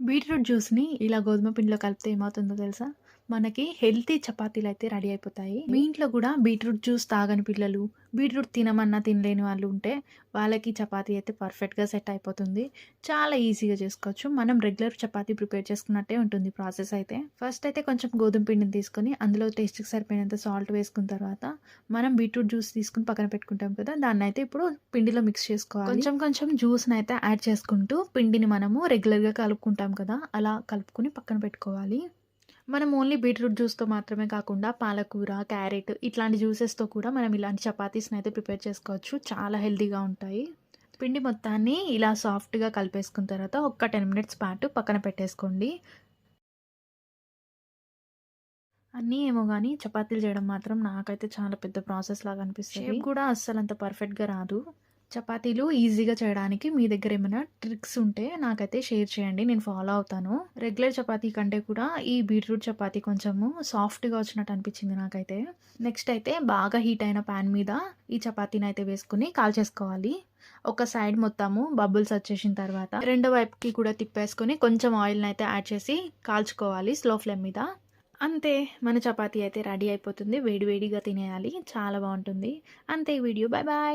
Beetroot జ్యూస్‌ని ఇలా గోధుమ పిండిలో కలిపితే ఏమవుతుందో తెలుసా? మనకి హెల్తీ చపాతీలు అయితే రెడీ అయిపోతాయి. మీ ఇంట్లో కూడా బీట్రూట్ జ్యూస్ తాగని పిల్లలు, బీట్రూట్ తినమన్నా తినలేని వాళ్ళు ఉంటే, వాళ్ళకి చపాతీ అయితే పర్ఫెక్ట్‌గా సెట్ అయిపోతుంది. చాలా ఈజీగా చేసుకోవచ్చు. మనం రెగ్యులర్ చపాతీ ప్రిపేర్ చేసుకున్నట్టే ఉంటుంది ప్రాసెస్ అయితే. ఫస్ట్ అయితే కొంచెం గోధుమ పిండిని తీసుకొని, అందులో టేస్ట్‌కి సరిపోయినంత సాల్ట్ వేసుకున్న తర్వాత, మనం బీట్రూట్ జ్యూస్ తీసుకొని పక్కన పెట్టుకుంటాం కదా! దాన్నయితే ఇప్పుడు పిండిలో మిక్స్ చేసుకోవాలి. కొంచెం కొంచెం జ్యూస్‌నయితే యాడ్ చేసుకుంటూ, పిండిని మనము రెగ్యులర్‌గా కలుపుకుంటాం కదా! అలా కలుపుకొని పక్కన పెట్టుకోవాలి. మనం ఓన్లీ బీట్రూట్ జ్యూస్‌తో మాత్రమే కాకుండా పాలకూర, క్యారెట్ ఇట్లాంటి జ్యూసెస్‌తో కూడా మనం ఇలాంటి చపాతీస్ని అయితే ప్రిపేర్ చేసుకోవచ్చు. చాలా హెల్తీగా ఉంటాయి. పిండి మొత్తాన్ని ఇలా సాఫ్ట్‌గా కలిపేసుకున్న తర్వాత ఒక్క 10 మినిట్స్ పాటు పక్కన పెట్టేసుకోండి. అన్నీ ఏమో కానీ చపాతీలు చేయడం మాత్రం నాకైతే చాలా పెద్ద ప్రాసెస్ లాగా అనిపిస్తుంది కూడా అస్సలు అంత పర్ఫెక్ట్‌గా రాదు. చపాతీలు ఈజీగా చేయడానికి మీ దగ్గర ఏమైనా ట్రిక్స్ ఉంటే నాకైతే షేర్ చేయండి. నేను ఫాలో అవుతాను. రెగ్యులర్ చపాతీ కంటే కూడా ఈ బీట్రూట్ చపాతీ కొంచెము సాఫ్ట్‌గా వచ్చినట్టు అనిపించింది నాకైతే. నెక్స్ట్ అయితే బాగా హీట్ అయిన పాన్ మీద ఈ చపాతీని అయితే వేసుకొని కాల్చేసుకోవాలి. ఒక సైడ్ మొత్తము బబుల్స్ వచ్చేసిన తర్వాత, రెండో వైపుకి కూడా తిప్పేసుకొని కొంచెం ఆయిల్ని అయితే యాడ్ చేసి కాల్చుకోవాలి స్లో ఫ్లేమ్ మీద. అంతే మన చపాతీ అయితే రెడీ అయిపోతుంది. వేడి వేడిగా తినేయాలి. చాలా బాగుంటుంది అంతే ఈ వీడియో. Bye bye.